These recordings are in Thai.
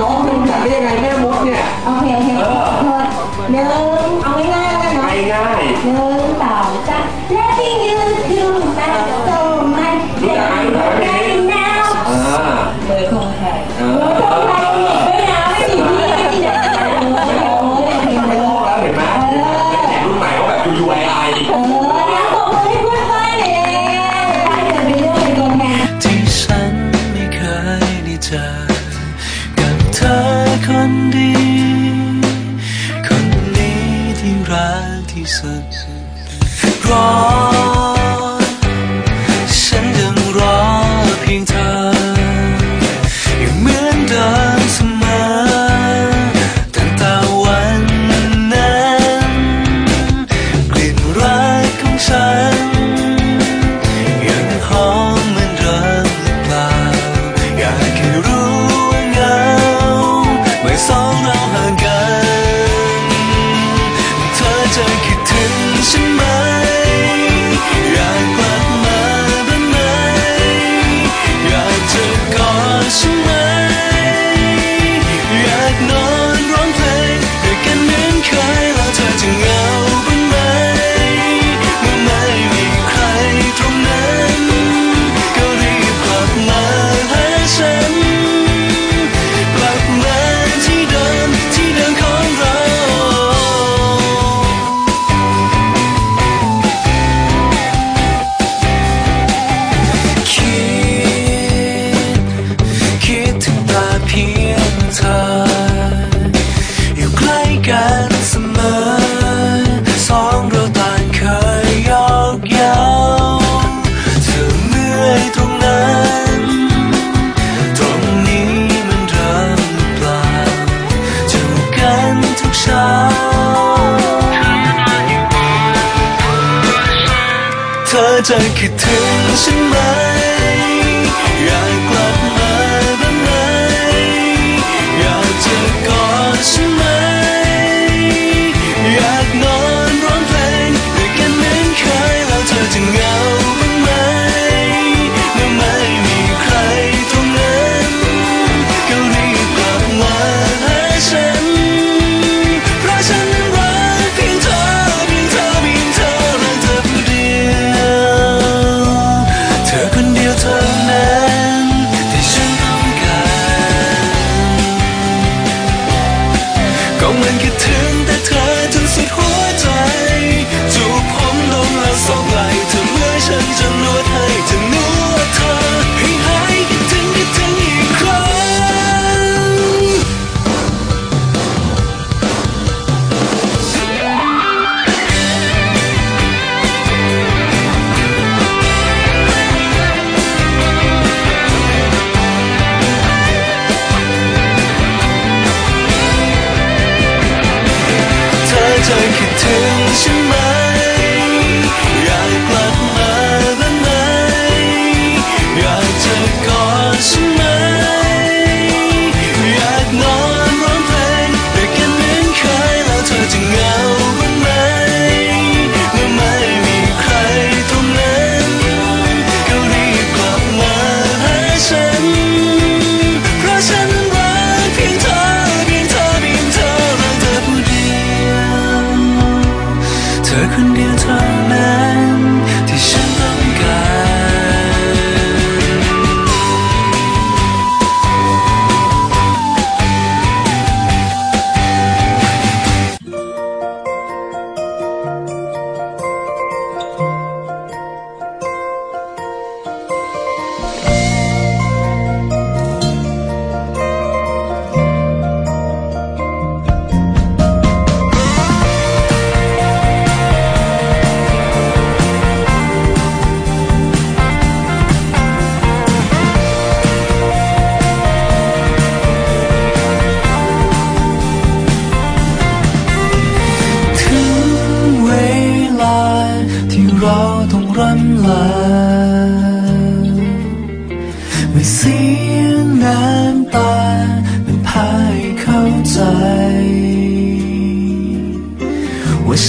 น้องเป็นจากได้ยังไงแม่มดเนี่ย โอเค จคิดถึงฉันไหม คนเดียวเธอ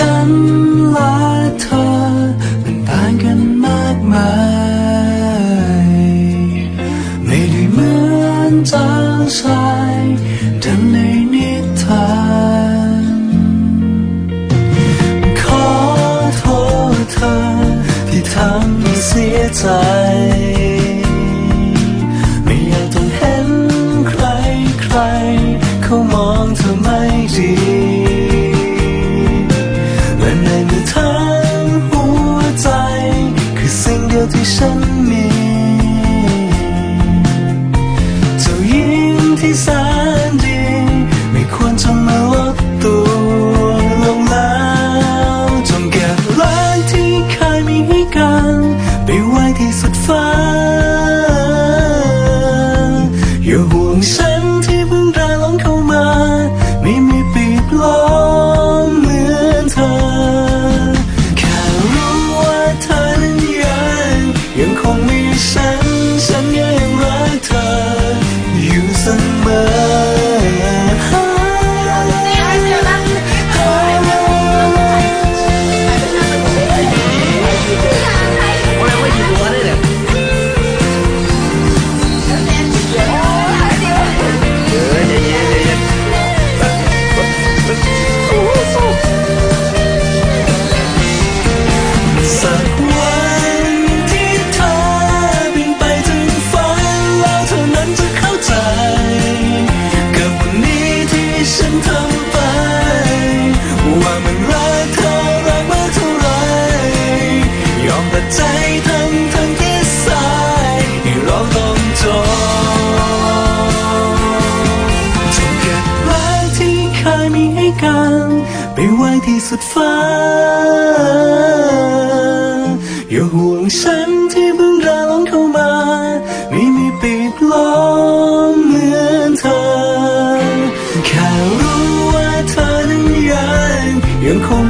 等 ที่สุดฟ้า อย่าห่วงฉันที่เพิ่งราล้องเข้ามา ไม่มีปิดล้อมเหมือนเธอ แค่รู้ว่าเธอนั้นยังยังคง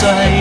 outside